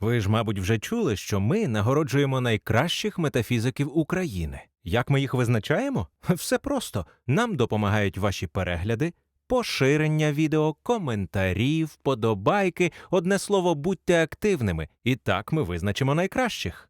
Ви ж, мабуть, вже чули, що ми нагороджуємо найкращих метафізиків України. Як ми їх визначаємо? Все просто. Нам допомагають ваші перегляди, поширення відео, коментарі, вподобайки. Одне слово, будьте активними. І так ми визначимо найкращих.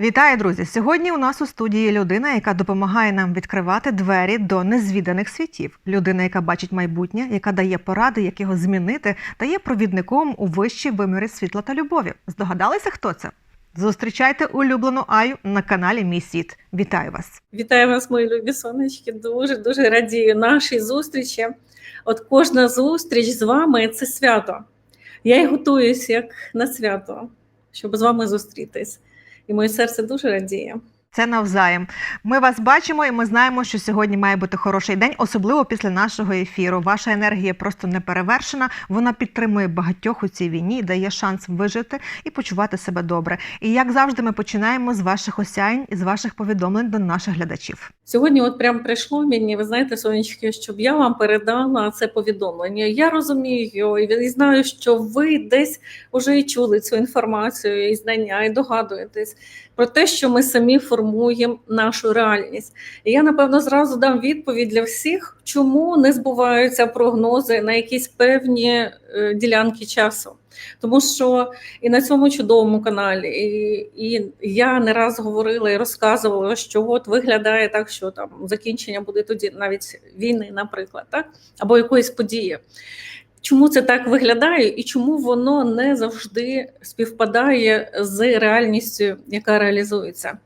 Вітаю, друзі! Сьогодні у нас у студії людина, яка допомагає нам відкривати двері до незвіданих світів. Людина, яка бачить майбутнє, яка дає поради, як його змінити, та є провідником у вищі виміри світла та любові. Здогадалися, хто це? Зустрічайте улюблену Аю на каналі Мій Світ. Вітаю вас! Вітаю вас, мої любі сонечки. Дуже дуже радію нашій зустрічі. От кожна зустріч з вами це свято. Я й готуюсь як на свято, щоб з вами зустрітись. І моє серце дуже радіє. Це навзаєм. Ми вас бачимо, і ми знаємо, що сьогодні має бути хороший день, особливо після нашого ефіру. Ваша енергія просто не перевершена. Вона підтримує багатьох у цій війні, дає шанс вижити і почувати себе добре. І як завжди, ми починаємо з ваших осяянь і з ваших повідомлень до наших глядачів. Сьогодні, от прям прийшло мені, ви знаєте, сонечки, щоб я вам передала це повідомлення. Я розумію і знаю, що ви десь вже і чули цю інформацію і знання, і догадуєтесь про те, що ми самі формуємо нашу реальність. І я напевно зразу дам відповідь для всіх, чому не збуваються прогнози на якісь певні е, ділянки часу. Тому що і на цьому чудовому каналі, і і я не раз говорила і розказувала, що от виглядає так, що там закінчення буде тоді, навіть війни, наприклад, так або якоїсь події. Чому це так виглядає, і чому воно не завжди співпадає з реальністю, яка реалізується?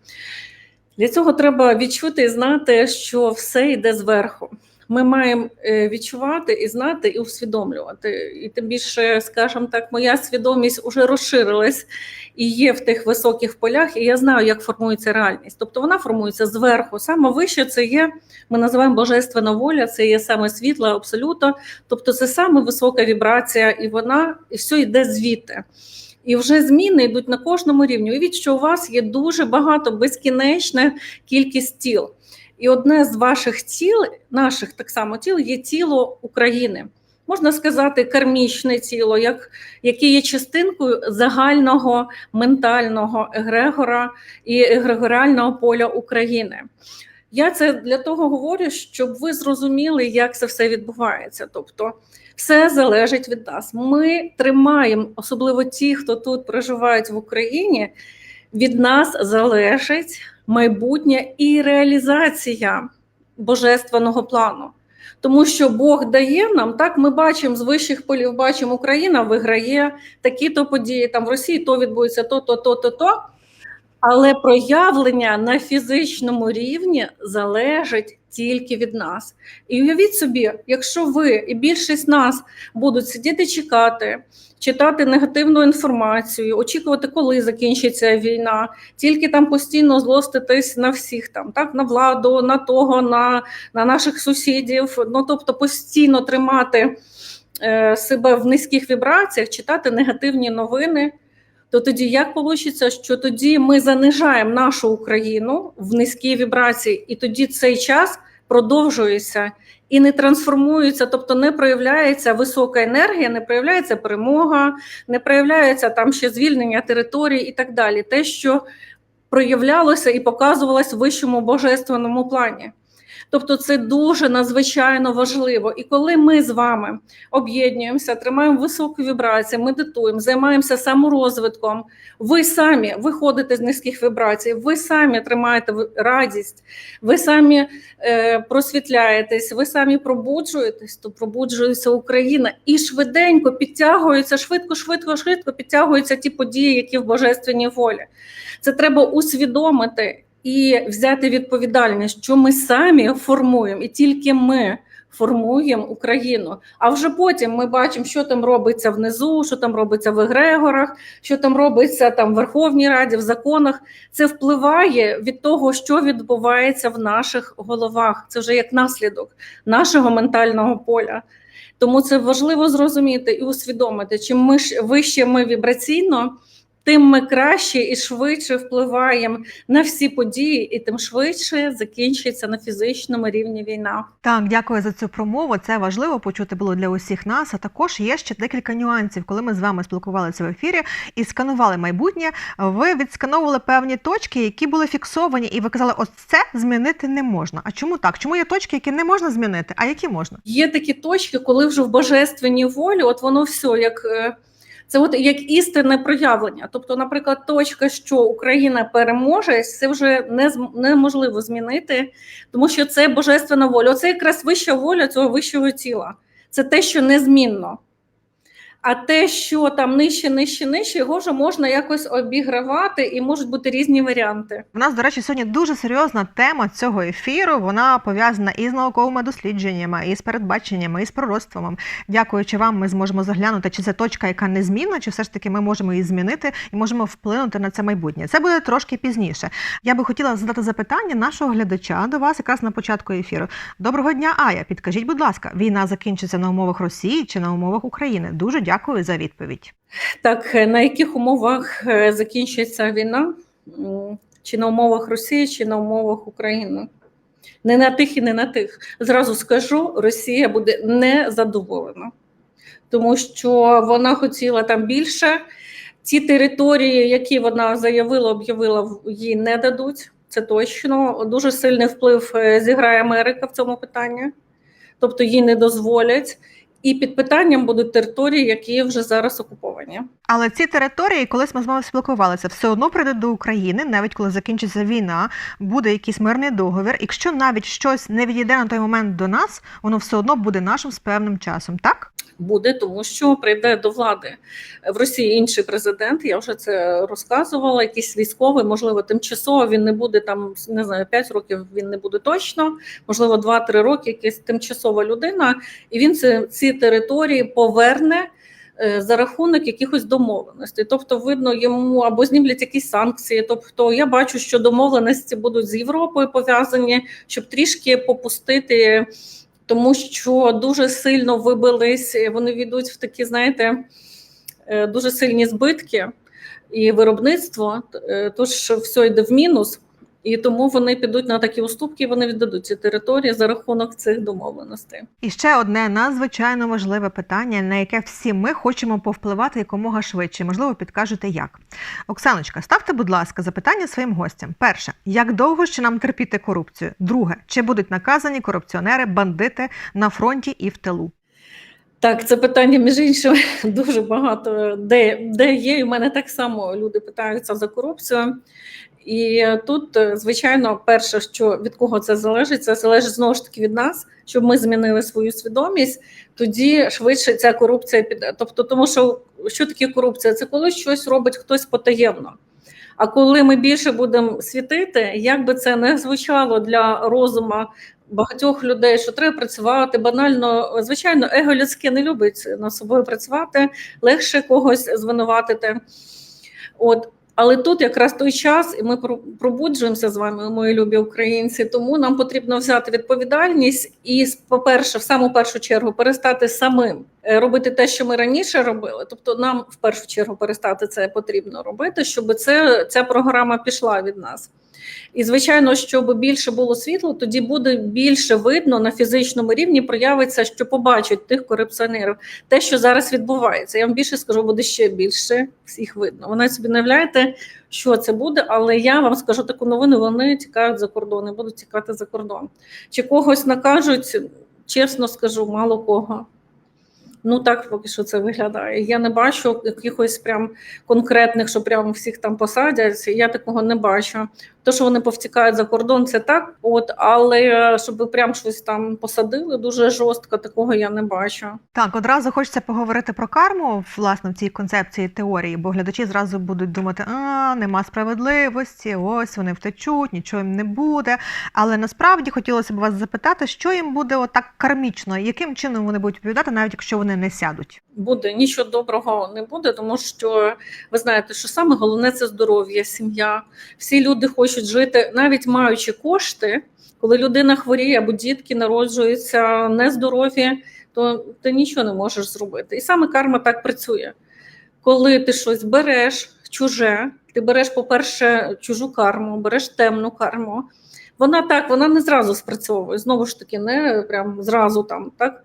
Для цього треба відчути і знати, що все йде зверху. Ми маємо відчувати і знати, і усвідомлювати. І тим більше, скажімо так, моя свідомість вже розширилась і є в тих високих полях, і я знаю, як формується реальність. Тобто вона формується зверху. Саме вище це є, ми називаємо божественна воля, це є саме світло, абсолютно. Тобто, це саме висока вібрація, і вона і все йде звідти. І вже зміни йдуть на кожному рівні. Уявіть, що у вас є дуже багато безкінечна кількість тіл. І одне з ваших тіл, наших так само тіл, є тіло України. Можна сказати, кармічне тіло, як, яке є частинкою загального ментального егрегора і егрегоріального поля України. Я це для того говорю, щоб ви зрозуміли, як це все відбувається. Тобто, все залежить від нас. Ми тримаємо, особливо ті, хто тут проживають в Україні, від нас залежить майбутнє і реалізація божественного плану. Тому що Бог дає нам, так ми бачимо з вищих полів, бачимо, Україна виграє такі-то події, там в Росії то відбудеться то, то, то, то, то. Але проявлення на фізичному рівні залежить тільки від нас. І уявіть собі, якщо ви і більшість нас будуть сидіти чекати, читати негативну інформацію, очікувати, коли закінчиться війна, тільки там постійно злоститись на всіх там, так на владу, на того, на, на наших сусідів. Ну тобто постійно тримати е, себе в низьких вібраціях, читати негативні новини. То тоді як вийде, що тоді ми занижаємо нашу Україну в низькій вібрації, і тоді цей час продовжується і не трансформується, тобто не проявляється висока енергія, не проявляється перемога, не проявляється там ще звільнення території і так далі. Те, що проявлялося і показувалось в вищому божественному плані. Тобто це дуже надзвичайно важливо. І коли ми з вами об'єднуємося, тримаємо високу вібрацію, медитуємо, займаємося саморозвитком, ви самі виходите з низьких вібрацій, ви самі тримаєте радість, ви самі е, просвітляєтесь, ви самі пробуджуєтесь, то пробуджується Україна і швиденько підтягуються, швидко, швидко, швидко підтягуються ті події, які в божественній волі. Це треба усвідомити і взяти відповідальність, що ми самі формуємо, і тільки ми формуємо Україну. А вже потім ми бачимо, що там робиться внизу, що там робиться в егрегорах, що там робиться там в Верховній Раді, в законах. Це впливає від того, що відбувається в наших головах. Це вже як наслідок нашого ментального поля. Тому це важливо зрозуміти і усвідомити, чим ми вище ми вібраційно тим ми краще і швидше впливаємо на всі події, і тим швидше закінчиться на фізичному рівні війна. Так, дякую за цю промову. Це важливо почути було для усіх нас. А також є ще декілька нюансів. Коли ми з вами спілкувалися в ефірі і сканували майбутнє, ви відскановували певні точки, які були фіксовані, і ви казали, ось це змінити не можна. А чому так? Чому є точки, які не можна змінити, а які можна? Є такі точки, коли вже в божественній волі, от воно все як. Це от як істинне проявлення. Тобто, наприклад, точка, що Україна переможе, це вже не неможливо змінити, тому що це божественна воля. Оце якраз вища воля цього вищого тіла. Це те, що незмінно. А те, що там нижче, нижче, нижче, його вже можна якось обігравати, і можуть бути різні варіанти. У нас, до речі, сьогодні дуже серйозна тема цього ефіру. Вона пов'язана і з науковими дослідженнями, і з передбаченнями, і з пророцтвом. Дякуючи вам, ми зможемо заглянути, чи це точка, яка незмінна, чи все ж таки ми можемо її змінити і можемо вплинути на це майбутнє. Це буде трошки пізніше. Я би хотіла задати запитання нашого глядача до вас якраз на початку ефіру. Доброго дня, Ая. Підкажіть, будь ласка, війна закінчиться на умовах Росії чи на умовах України? Дуже дякую за відповідь. Так, е, на яких умовах е, закінчиться війна? Чи на умовах Росії, чи на умовах України? Не на тих і не на тих. Зразу скажу, Росія буде незадоволена, тому що вона хотіла там більше. Ті території, які вона заявила, об'явила, їй не дадуть. Це точно. Дуже сильний вплив е, зіграє Америка в цьому питанні, тобто їй не дозволять. І під питанням будуть території, які вже зараз окуповані. Але ці території, колись ми з вами спілкувалися, все одно прийдуть до України, навіть коли закінчиться війна, буде якийсь мирний договір. Якщо навіть щось не відійде на той момент до нас, воно все одно буде нашим з певним часом, так? Буде, тому що прийде до влади в Росії інший президент. Я вже це розказувала. Якийсь військовий, можливо, тимчасово він не буде там, не знаю, 5 років він не буде точно, можливо, 2-3 роки. Якась тимчасова людина, і він ці, ці території поверне. е, За рахунок якихось домовленостей, тобто, видно, йому або знімлять якісь санкції. Тобто, я бачу, що домовленості будуть з Європою пов'язані, щоб трішки попустити тому що дуже сильно вибились, вони війдуть в такі, знаєте, е, дуже сильні збитки і виробництво, е, тож все йде в мінус, і тому вони підуть на такі уступки, вони віддадуть ці території за рахунок цих домовленостей. І ще одне надзвичайно важливе питання, на яке всі ми хочемо повпливати якомога швидше. Можливо, підкажете як. Оксаночка, ставте, будь ласка, запитання своїм гостям. Перше, як довго ще нам терпіти корупцію? Друге, чи будуть наказані корупціонери, бандити на фронті і в тилу? Так, це питання, між іншим, дуже багато де, де є. І в мене так само люди питаються за корупцію. І тут, е, звичайно, перше, що від кого це залежить, це залежить знову ж таки від нас, щоб ми змінили свою свідомість, тоді швидше ця корупція піде. Тобто, тому що що таке корупція? Це коли щось робить хтось потаємно. А коли ми більше будемо світити, як би це не звучало для розуму багатьох людей, що треба працювати банально, звичайно, его людське не любить над собою працювати, легше когось звинуватити. От. Але тут якраз той час, і ми про- пробуджуємося з вами, мої любі українці. Тому нам потрібно взяти відповідальність і, по-перше, в саму першу чергу перестати самим е, робити те, що ми раніше робили. Тобто, нам в першу чергу перестати це потрібно робити, щоб це ця програма пішла від нас. І звичайно, щоб більше було світло, тоді буде більше видно на фізичному рівні, проявиться, що побачать тих корупціонерів. Те, що зараз відбувається. Я вам більше скажу, буде ще більше всіх видно. Ви навіть собі не уявляєте, що це буде, але я вам скажу таку новину: вони тікають за кордон, і будуть тікати за кордон. Чи когось накажуть, чесно скажу, мало кого. Ну так поки що це виглядає. Я не бачу якихось прям конкретних, що прямо всіх там посадять. Я такого не бачу. То, що вони повтікають за кордон, це так. От, але е, щоб прям щось там посадили дуже жорстко, такого я не бачу. Так, одразу хочеться поговорити про карму, власне, в цій концепції теорії, бо глядачі зразу будуть думати, а нема справедливості, ось вони втечуть, нічого їм не буде. Але насправді хотілося б вас запитати, що їм буде отак кармічно, яким чином вони будуть відповідати, навіть якщо вони не сядуть. Буде нічого доброго не буде, тому що ви знаєте, що саме головне це здоров'я, сім'я. Всі люди хочуть жити, навіть маючи кошти, коли людина хворіє або дітки народжуються нездорові, то ти нічого не можеш зробити. І саме карма так працює. Коли ти щось береш, чуже. Ти береш, по-перше, чужу карму, береш темну карму. Вона так, вона не зразу спрацьовує. Знову ж таки, не прям зразу там, так.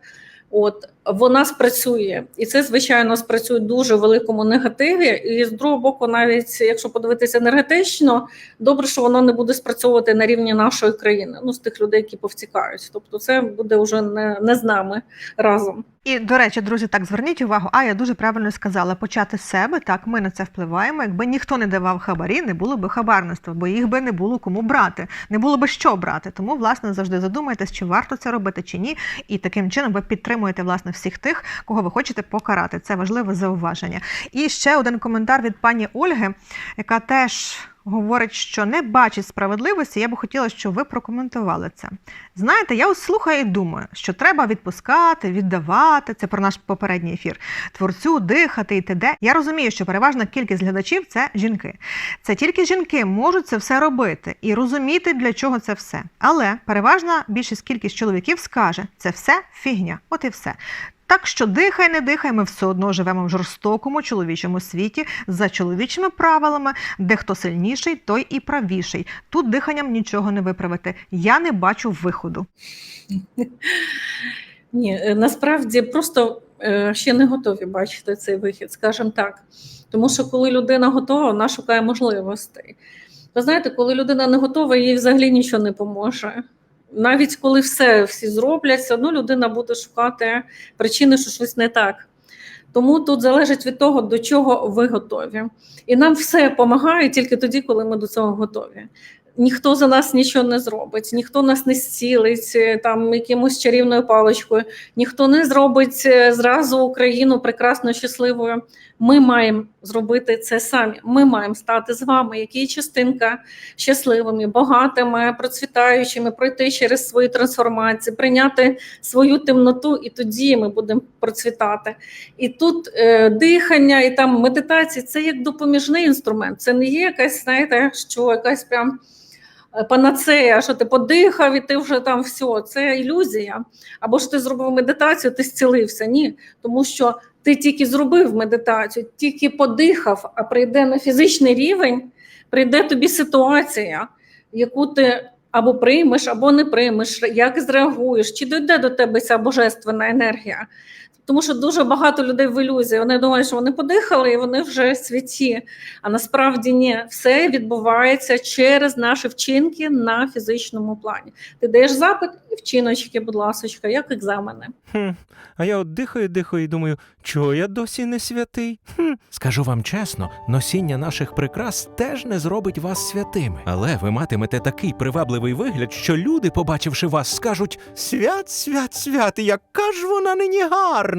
От вона спрацює, і це звичайно спрацює дуже великому негативі. І з другого боку, навіть якщо подивитися енергетично, добре, що воно не буде спрацьовувати на рівні нашої країни. Ну з тих людей, які повтікають. Тобто, це буде вже не, не з нами разом. І до речі, друзі, так зверніть увагу. А я дуже правильно сказала, почати з себе. Так, ми на це впливаємо. Якби ніхто не давав хабарі, не було би хабарництва, бо їх би не було кому брати, не було би що брати. Тому, власне, завжди задумайтесь, чи варто це робити, чи ні. І таким чином ви підтримуєте власне всіх тих, кого ви хочете покарати. Це важливе зауваження. І ще один коментар від пані Ольги, яка теж. Говорить, що не бачить справедливості. Я би хотіла, щоб ви прокоментували це. Знаєте, я ось слухаю і думаю, що треба відпускати, віддавати. Це про наш попередній ефір. Творцю дихати і т.д. Я розумію, що переважна кількість глядачів це жінки. Це тільки жінки можуть це все робити і розуміти, для чого це все. Але переважна більшість кількість чоловіків скаже, це все фігня. От і все. Так що дихай, не дихай, ми все одно живемо в жорстокому чоловічому світі за чоловічими правилами, де хто сильніший, той і правіший. Тут диханням нічого не виправити. Я не бачу виходу. Ні, е, насправді просто е, ще не готові бачити цей вихід, скажімо так. Тому що коли людина готова, вона шукає можливостей. Ви знаєте, коли людина не готова, їй взагалі нічого не поможе. Навіть коли все всі зроблять, все одно людина буде шукати причини, що щось не так. Тому тут залежить від того, до чого ви готові. І нам все допомагає тільки тоді, коли ми до цього готові. Ніхто за нас нічого не зробить, ніхто нас не зцілить е, там якимось чарівною паличкою, ніхто не зробить е, зразу Україну прекрасною, щасливою. Ми маємо зробити це самі. Ми маємо стати з вами, які частинка щасливими, багатими, процвітаючими, пройти через свої трансформації, прийняти свою темноту, і тоді ми будемо процвітати. І тут е, дихання і там медитація це як допоміжний інструмент. Це не є якась, знаєте, що якась прям. Е, Панацея, що ти подихав, і ти вже там все, це ілюзія. Або ж ти зробив медитацію, ти зцілився. Ні, тому що ти тільки зробив медитацію, тільки подихав, а прийде на фізичний рівень, прийде тобі ситуація, яку ти або приймеш, або не приймеш, як зреагуєш, чи дійде до тебе ця божественна енергія. Тому що дуже багато людей в ілюзії. Вони думають, що вони подихали і вони вже святі. А насправді ні, все відбувається через наші вчинки на фізичному плані. Ти даєш запит і вчиночки, будь ласка, як екзамени. Хм, а я от дихаю, дихаю і думаю, чого я досі не святий? Хм. Скажу вам чесно, носіння наших прикрас теж не зробить вас святими. Але ви матимете такий привабливий вигляд, що люди, побачивши вас, скажуть: Свят, свят, свят, яка ж вона нині гарна.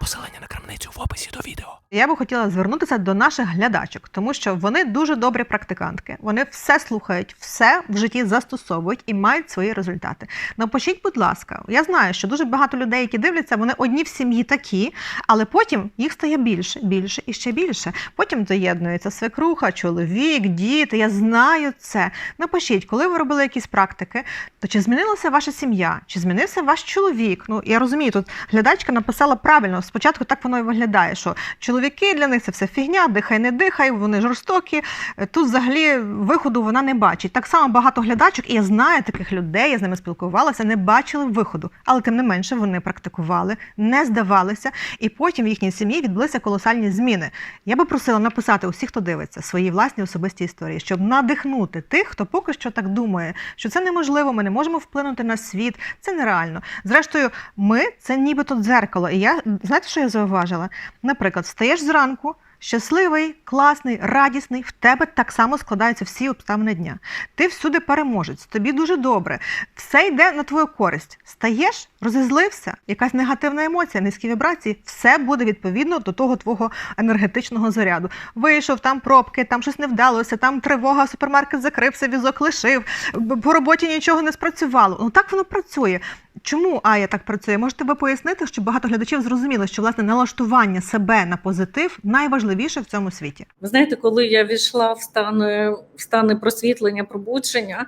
Посилання на крамницю в описі до відео. Я би хотіла звернутися до наших глядачок, тому що вони дуже добрі практикантки. Вони все слухають, все в житті застосовують і мають свої результати. Напишіть, будь ласка, я знаю, що дуже багато людей, які дивляться, вони одні в сім'ї такі, але потім їх стає більше, більше і ще більше. Потім доєднується свекруха, чоловік, діти. Я знаю це. Напишіть, коли ви робили якісь практики, то чи змінилася ваша сім'я, чи змінився ваш чоловік? Ну я розумію, тут глядачка написала правильно. Спочатку так воно і виглядає, що чоловіки для них це все фігня, дихай, не дихай, вони жорстокі. Е, Тут взагалі виходу вона не бачить. Так само багато глядачок, і я знаю таких людей, я з ними спілкувалася, не бачили виходу. Але тим не менше вони практикували, не здавалися, і потім в їхній сім'ї відбулися колосальні зміни. Я би просила написати усіх, хто дивиться, свої власні особисті історії, щоб надихнути тих, хто поки що так думає, що це неможливо, ми не можемо вплинути на світ, це нереально. Зрештою, ми це нібито дзеркало. І я знаєте, що я зауважила? Наприклад, встаєш зранку. Щасливий, класний, радісний, в тебе так само складаються всі обставини дня. Ти всюди переможець, тобі дуже добре. Все йде на твою користь. Стаєш, розізлився, якась негативна емоція, низькі вібрації, все буде відповідно до того твого енергетичного заряду. Вийшов, там пробки, там щось не вдалося, там тривога, супермаркет закрився, візок лишив, по роботі нічого не спрацювало. Ну так воно працює. Чому Ая так працює? Можете ви пояснити, щоб багато глядачів зрозуміли, що власне налаштування себе на позитив найважливіше в цьому світі. Ви знаєте, коли я війшла в стани, в стани просвітлення, пробудження,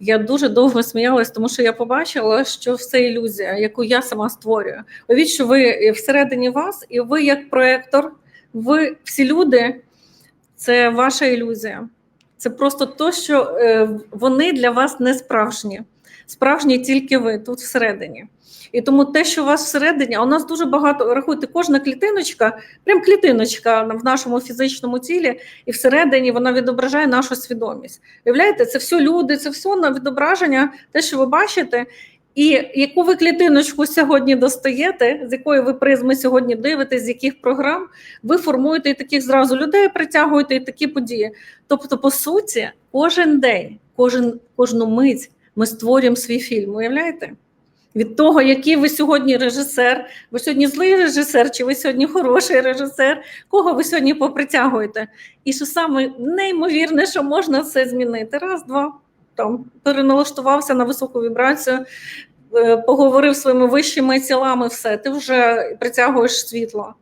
я дуже довго сміялась, тому що я побачила, що все ілюзія, яку я сама створюю. Уявіть, що ви всередині вас, і ви як проектор, ви всі люди. це ваша ілюзія. Це просто то, що е, вони для вас не справжні. Справжні тільки ви тут всередині. І тому те, що у вас всередині, у нас дуже багато, рахуйте, кожна клітиночка, прям клітиночка в нашому фізичному тілі, і всередині вона відображає нашу свідомість. Уявляєте, це все люди, це все на відображення, те, що ви бачите. І яку ви клітиночку сьогодні достаєте, з якої ви призми сьогодні дивитесь, з яких програм, ви формуєте і таких зразу людей, притягуєте і такі події. Тобто, по суті, кожен день, кожен, кожну мить ми створюємо свій фільм. Уявляєте? Від того, який ви сьогодні режисер, ви сьогодні злий режисер, чи ви сьогодні хороший режисер, кого ви сьогодні попритягуєте? І що саме неймовірне, що можна це змінити. Раз, два, там переналаштувався на високу вібрацію, е, поговорив своїми вищими тілами, все, ти вже притягуєш світло.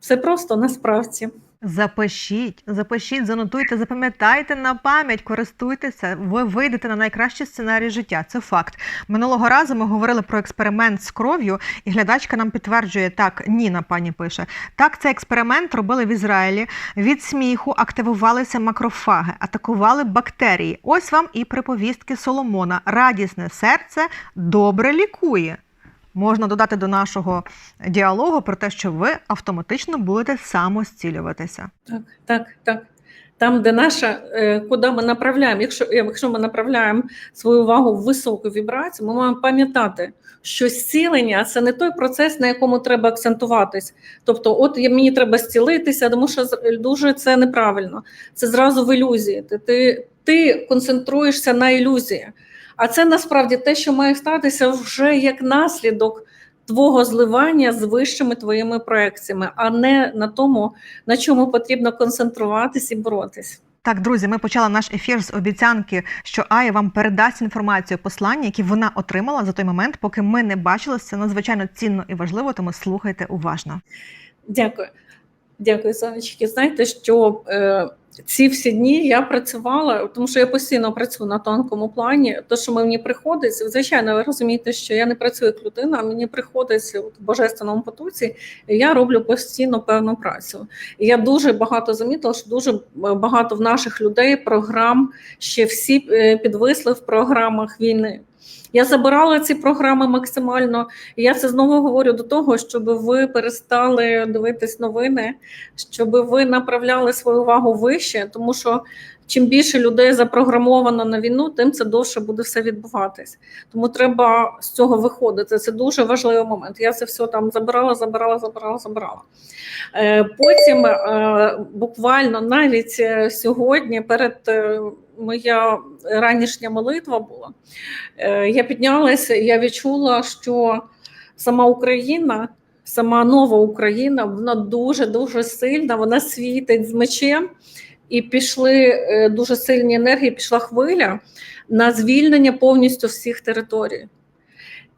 Все просто насправді. Запишіть, запишіть, занотуйте, запам'ятайте на пам'ять, користуйтеся. Ви вийдете на найкращий сценарій життя. Це факт. Минулого разу ми говорили про експеримент з кров'ю, і глядачка нам підтверджує так. Ніна пані пише: так, цей експеримент робили в Ізраїлі. Від сміху активувалися макрофаги, атакували бактерії. Ось вам і приповістки Соломона. Радісне серце добре лікує. Можна додати до нашого діалогу про те, що ви автоматично будете самостілюватися. Так, так, так. Там, де наша, е, куди ми направляємо, якщо, якщо ми направляємо свою увагу в високу вібрацію, ми маємо пам'ятати, що зцілення це не той процес, на якому треба акцентуватись. Тобто, от мені треба зцілитися, тому що дуже це неправильно. Це зразу в ілюзії. Ти, ти концентруєшся на ілюзії. А це насправді те, що має статися вже як наслідок твого зливання з вищими твоїми проекціями, а не на тому, на чому потрібно концентруватись і боротись. Так, друзі, ми почали наш ефір з обіцянки, що Ая вам передасть інформацію, послання, які вона отримала за той момент, поки ми не бачилися. Це надзвичайно цінно і важливо, тому слухайте уважно. Дякую. Дякую, сонечки. Знаєте, що е, ці всі дні я працювала, тому що я постійно працюю на тонкому плані. То, що мені приходить, звичайно, ви розумієте, що я не працюю як людина, а мені приходить от, в божественному потоці, я роблю постійно певну працю. І я дуже багато замітила, що дуже багато в наших людей програм ще всі е, підвисли в програмах війни. Я забирала ці програми максимально. І я це знову говорю до того, щоб ви перестали дивитись новини, щоб ви направляли свою увагу вище, тому що чим більше людей запрограмовано на війну, тим це довше буде все відбуватись. Тому треба з цього виходити. Це дуже важливий момент. Я це все там забирала, забирала, забирала, забирала. Е, Потім е, буквально навіть е, сьогодні, перед моя ранішня молитва була. Е, Я піднялася, я відчула, що сама Україна, сама нова Україна, вона дуже дуже сильна, вона світить з мечем, і пішли е, дуже сильні енергії, пішла хвиля на звільнення повністю всіх територій.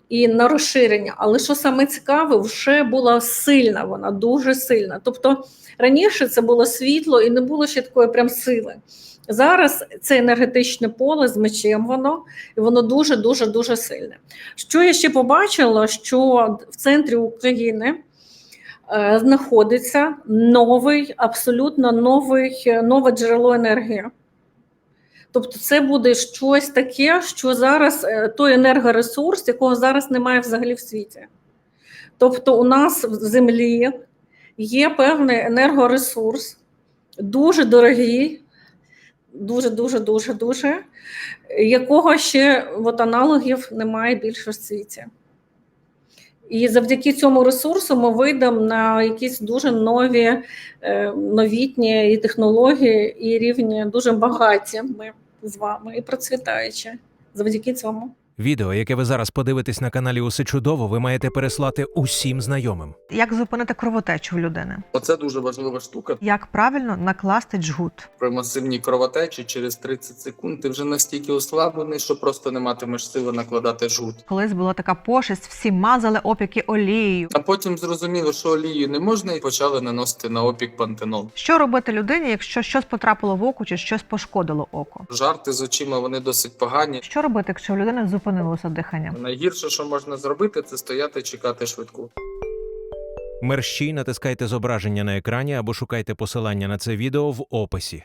І на розширення, але що саме цікаве, вже була сильна, вона дуже сильна. Тобто раніше це було світло і не було ще такої прям сили. Зараз це енергетичне поле з мечем воно, і воно дуже дуже дуже сильне. Що я ще побачила, що в центрі України е, знаходиться новий, абсолютно новий, нове джерело енергії. Тобто, це буде щось таке, що зараз е, той енергоресурс, якого зараз немає взагалі в світі. Тобто, у нас в землі є певний енергоресурс, дуже дорогий, дуже, дуже, дуже, дуже, якого ще от, аналогів немає більше в світі. І завдяки цьому ресурсу ми вийдемо на якісь дуже нові е, новітні і технології, і рівні дуже багаті ми з вами і процвітаючі завдяки цьому. Відео, яке ви зараз подивитесь на каналі Усе чудово, ви маєте переслати усім знайомим. Як зупинити кровотечу в людини? Оце дуже важлива штука. Як правильно накласти джгут? При масивній кровотечі через 30 секунд ти вже настільки ослаблений, що просто не матимеш сили накладати жгут. Колись була така пошесть, всі мазали опіки олією. А потім зрозуміло, що олію не можна, і почали наносити на опік пантенол. Що робити людині, якщо щось потрапило в око чи щось пошкодило око? Жарти з очима вони досить погані. Що робити, якщо у людини зупинилося дихання? Найгірше, що можна зробити, це стояти чекати швидку. Мерщій натискайте зображення на екрані або шукайте посилання на це відео в описі.